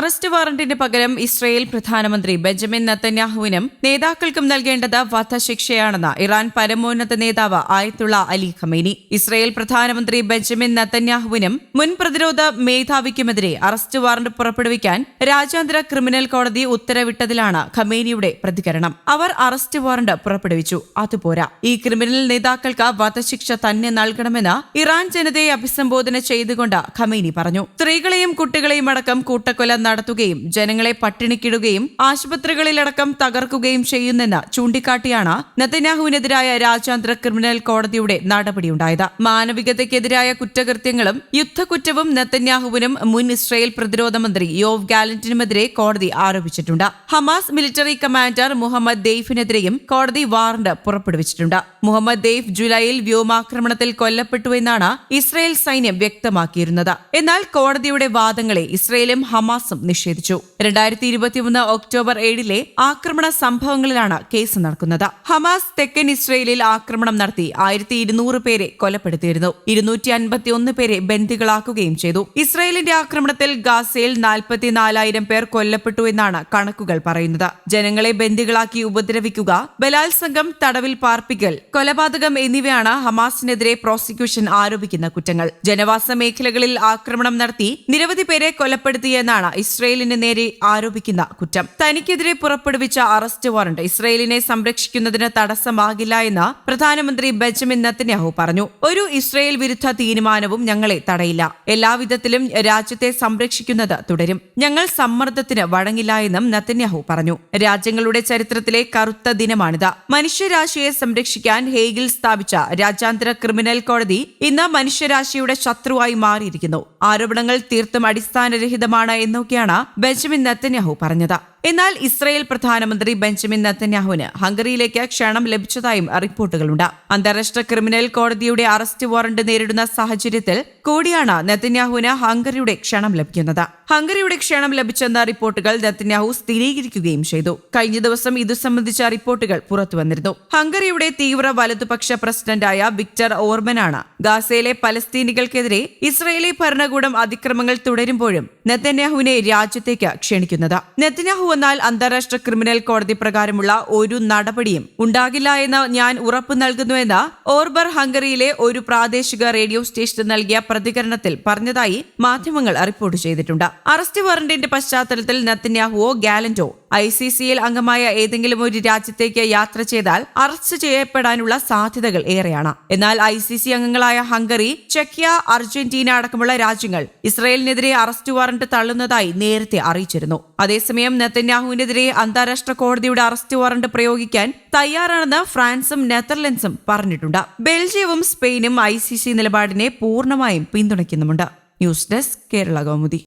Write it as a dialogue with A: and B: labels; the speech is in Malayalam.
A: അറസ്റ്റ് വാറന്റിന് പകരം ഇസ്രയേൽ പ്രധാനമന്ത്രി ബെഞ്ചമിൻ നത്തന്യാഹുവിനും നേതാക്കൾക്കും നൽകേണ്ടത് വധശിക്ഷയാണെന്ന് ഇറാൻ പരമോന്നത നേതാവ് ആയത്തുള്ള അലി ഖമേനി. ഇസ്രയേൽ പ്രധാനമന്ത്രി ബെഞ്ചമിൻ നത്തന്യാഹുവിനും മുൻ പ്രതിരോധ മേധാവിക്കുമെതിരെ അറസ്റ്റ് വാറന്റ് പുറപ്പെടുവിക്കാൻ രാജ്യാന്തര ക്രിമിനൽ കോടതി ഉത്തരവിട്ടതിലാണ് ഖമേനിയുടെ പ്രതികരണം. അവർ അറസ്റ്റ് വാറന്റ് പുറപ്പെടുവിച്ചു. അതുപോരാ. ഈ ക്രിമിനൽ നേതാക്കൾക്ക് വധശിക്ഷ തന്നെ നൽകണമെന്ന് ഇറാൻ ജനതയെ അഭിസംബോധന ചെയ്തുകൊണ്ട് ഖമേനി പറഞ്ഞു. സ്ത്രീകളെയും കുട്ടികളെയും അടക്കം കൂട്ടക്കൊല നടത്തുകയും ജനങ്ങളെ പട്ടിണിക്കിടുകയും ആശുപത്രികളിലടക്കം തകർക്കുകയും ചെയ്യുന്നെന്ന് ചൂണ്ടിക്കാട്ടിയാണ് നെതന്യാഹുവിനെതിരായ രാജ്യാന്തര ക്രിമിനൽ കോടതിയുടെ നടപടിയുണ്ടായത്. മാനവികതയ്ക്കെതിരായ കുറ്റകൃത്യങ്ങളും യുദ്ധക്കുറ്റവും നെതന്യാഹുവിനും മുൻ ഇസ്രയേൽ പ്രതിരോധ മന്ത്രി യോവ് ഗാലന്റിനുമെതിരെ കോടതി ആരോപിച്ചിട്ടുണ്ട്. ഹമാസ് മിലിറ്ററി കമാൻഡർ മുഹമ്മദ് ദെയ്ഫിനെതിരെയും കോടതി വാറന്റ് പുറപ്പെടുവിച്ചിട്ടുണ്ട്. മുഹമ്മദ് ദെയ്ഫ് ജൂലൈയിൽ വ്യോമാക്രമണത്തിൽ കൊല്ലപ്പെട്ടുവെന്നാണ് ഇസ്രയേൽ സൈന്യം വ്യക്തമാക്കിയിരുന്നത്. എന്നാൽ കോടതിയുടെ വാദങ്ങളെ ഇസ്രയേലും ഹമാസും നിഷേധിച്ചു. രണ്ടായിരത്തി ഇരുപത്തിമൂന്ന് ഒക്ടോബർ ഏഴിലെ ആക്രമണ സംഭവങ്ങളിലാണ് കേസ് നടക്കുന്നത്. ഹമാസ് തെക്കൻ ഇസ്രയേലിൽ ആക്രമണം നടത്തി ആയിരത്തി ഇരുന്നൂറ് പേരെ കൊലപ്പെടുത്തിയിരുന്നു. ഇരുന്നൂറ്റി അൻപത്തി ഒന്ന് പേരെ ബന്ദികളാക്കുകയും ചെയ്തു. ഇസ്രയേലിന്റെ ആക്രമണത്തിൽ ഗാസയിൽ നാൽപ്പത്തിനാലായിരം പേർ കൊല്ലപ്പെട്ടു എന്നാണ് കണക്കുകൾ പറയുന്നത്. ജനങ്ങളെ ബന്ദികളാക്കി ഉപദ്രവിക്കുക ബലാത്സംഗം തടവിൽ പാർപ്പിക്കൽ കൊലപാതകം എന്നിവയാണ് ഹമാസിനെതിരെ പ്രോസിക്യൂഷൻ ആരോപിക്കുന്ന കുറ്റങ്ങൾ. ജനവാസ മേഖലകളിൽ ആക്രമണം നടത്തി നിരവധി പേരെ കൊലപ്പെടുത്തിയെന്നാണ് ഇസ്രയേലിന് നേരെ ആരോപിക്കുന്ന കുറ്റം. തനിക്കെതിരെ പുറപ്പെടുവിച്ച അറസ്റ്റ് വാറണ്ട്. ഇസ്രയേലിനെ സംരക്ഷിക്കുന്നതിന് തടസ്സമാകില്ല എന്ന് പ്രധാനമന്ത്രി ബെഞ്ചമിൻ നത്തന്യാഹു പറഞ്ഞു. ഒരു ഇസ്രയേൽ വിരുദ്ധ തീരുമാനവും ഞങ്ങളെ തടയില്ല. എല്ലാവിധത്തിലും രാജ്യത്തെ സംരക്ഷിക്കുന്നത് തുടരും. ഞങ്ങൾ സമ്മർദ്ദത്തിന് വഴങ്ങില്ല എന്നും നത്തന്യാഹു പറഞ്ഞു. രാജ്യങ്ങളുടെ ചരിത്രത്തിലെ കറുത്ത ദിനമാണിത്. മനുഷ്യരാശിയെ സംരക്ഷിക്കാൻ ഹേഗിൽ സ്ഥാപിച്ച രാജ്യാന്തര ക്രിമിനൽ കോടതി ഇന്ന് മനുഷ്യരാശിയുടെ ശത്രുവായി മാറിയിരിക്കുന്നു. ആരോപണങ്ങൾ തീർത്തും അടിസ്ഥാനരഹിതമാണ് എന്നൊക്കെയാണ് ബെഞ്ചമിൻ നത്തന്യാഹു പറഞ്ഞത്. എന്നാൽ ഇസ്രായേൽ പ്രധാനമന്ത്രി ബെഞ്ചമിൻ നത്തന്യാഹുവിന് ഹംഗറിയിലേക്ക് ക്ഷണം ലഭിച്ചതായും റിപ്പോർട്ടുകളുണ്ട്. അന്താരാഷ്ട്ര ക്രിമിനൽ കോടതിയുടെ അറസ്റ്റ് വാറന്റ് നേരിടുന്ന സാഹചര്യത്തിൽ കൂടിയാണ് നെത്തന്യാഹുവിന് ഹംഗറിയുടെ ക്ഷണം ലഭിക്കുന്നത്. ഹംഗറിയുടെ ക്ഷണം ലഭിച്ചെന്ന റിപ്പോർട്ടുകൾ നെത്തന്യാഹു സ്ഥിരീകരിക്കുകയും ചെയ്തു. കഴിഞ്ഞ ദിവസം ഇതു സംബന്ധിച്ച റിപ്പോർട്ടുകൾ പുറത്തുവന്നിരുന്നു ഹംഗറിയുടെ തീവ്ര വലതുപക്ഷ പ്രസിഡന്റായ വിക്ടർ ഓർബനാണ് ഗാസയിലെ പലസ്തീനികൾക്കെതിരെ ഇസ്രയേലി ഭരണകൂടം അതിക്രമങ്ങൾ തുടരുമ്പോഴും നെത്തന്യാഹുവിനെ രാജ്യത്തേക്ക് ക്ഷണിക്കുന്നത്. നെത്തന്യാഹു വന്നാൽ അന്താരാഷ്ട്ര ക്രിമിനൽ കോടതി പ്രകാരമുള്ള ഒരു നടപടിയും ഉണ്ടാകില്ല എന്ന് ഞാൻ ഉറപ്പു നൽകുന്നുവെന്ന് ഓർബർ ഹംഗറിയിലെ ഒരു പ്രാദേശിക റേഡിയോ സ്റ്റേഷന് നൽകിയ പ്രതികരണത്തിൽ പറഞ്ഞതായി മാധ്യമങ്ങൾ റിപ്പോർട്ട് ചെയ്തിട്ടുണ്ട്. അറസ്റ്റ് വാറന്റിന്റെ പശ്ചാത്തലത്തിൽ നെത്തന്യാഹുവോ ഗാലന്റോ ഐ സി സിയിൽ അംഗമായ ഏതെങ്കിലും ഒരു രാജ്യത്തേക്ക് യാത്ര ചെയ്താൽ അറസ്റ്റ് ചെയ്യപ്പെടാനുള്ള സാധ്യതകൾ ഏറെയാണ്. എന്നാൽ ഐ സി സി അംഗങ്ങളായ ഹംഗറി ചെക്കിയ അർജന്റീന അടക്കമുള്ള രാജ്യങ്ങൾ ഇസ്രായേലിനെതിരെ അറസ്റ്റ് വാറന്റ് തള്ളുന്നതായി നേരത്തെ അറിയിച്ചിരുന്നു. അതേസമയം നെത്തന്യാഹുവിനെതിരെ അന്താരാഷ്ട്ര കോടതിയുടെ അറസ്റ്റ് വാറന്റ് പ്രയോഗിക്കാൻ തയ്യാറാണെന്ന് ഫ്രാൻസും നെതർലൻഡ്സും പറഞ്ഞിട്ടുണ്ട്. ബെൽജിയവും സ്പെയിനും ഐ സി സി നിലപാടിനെ പൂർണമായും പിന്തുണയ്ക്കുന്നുമുണ്ട്. News desk Kerala Kaumudi.